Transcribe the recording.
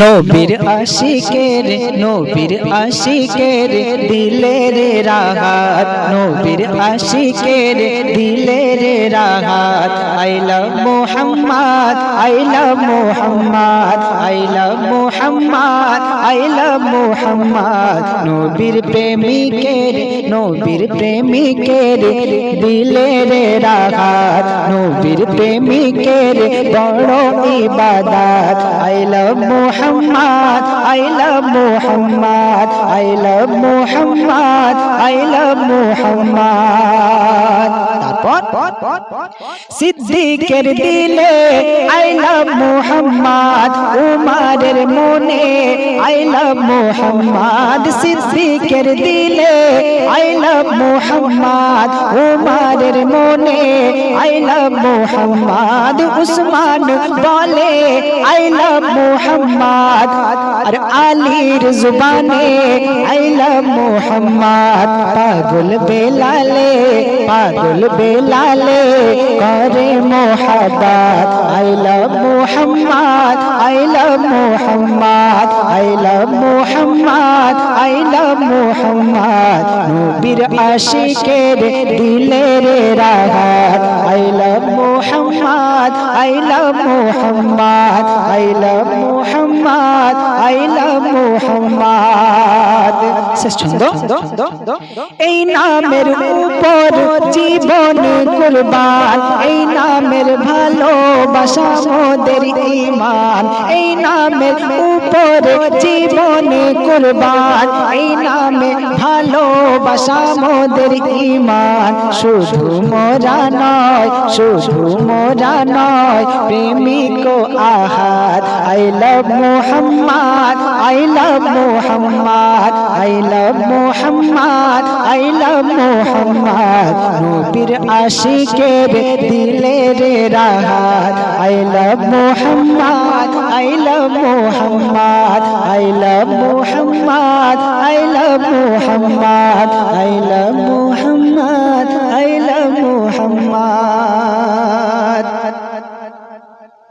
নবীর আশিকের নবীর আশিকের দিলের রাহাত নবীর আশিকের দিলের Rahat I love Muhammad I love Muhammad I love Muhammad I love Muhammad নবীর প্রেমিকের নবীর প্রেমিকের দিলের রাহাত নবীর প্রেমিকের বড় ইবাদত। I love Muhammad I love Muhammad I love Muhammad I love Muhammad সিদ্দিকের দিলে আই লাভ মোহাম্মদ, উমারের মনে আই লাভ মোহাম্মদ। সিদ্দিকের দিলে আই লাভ মোহাম্মদ, উমারের মনে আই লাভ মোহাম্মদ। উসমান বলে আই লাভ মোহাম্মদ। আর আলীর জুবানে আই লাভ মোহাম্মদ, পাগল বেলালে পাগল বেলালে, করে Muhammad I love Muhammad I love Muhammad I love Muhammad I love Muhammad. নবীর আশিকের দিলের Rahat I love Muhammad I love Muhammad I love Muhammad. ছন্দ? এই নামের উপর জীবন কুরবান, এই নামের ভালোবাসা মোদের ইমান এই নামের উপর জীবন কুরবান, এই নামে ভালোবাসা মোদের ইমান শুধু মোরা নয়, শুধু মোরা নয়, প্রেমিক আহাত I love Muhammad, I love Muhammad, I love Muhammad I love Muhammad, নবীর আশিকের দিলের Rahat. I love Muhammad I love Muhammad I love Muhammad I love Muhammad I love Muhammad.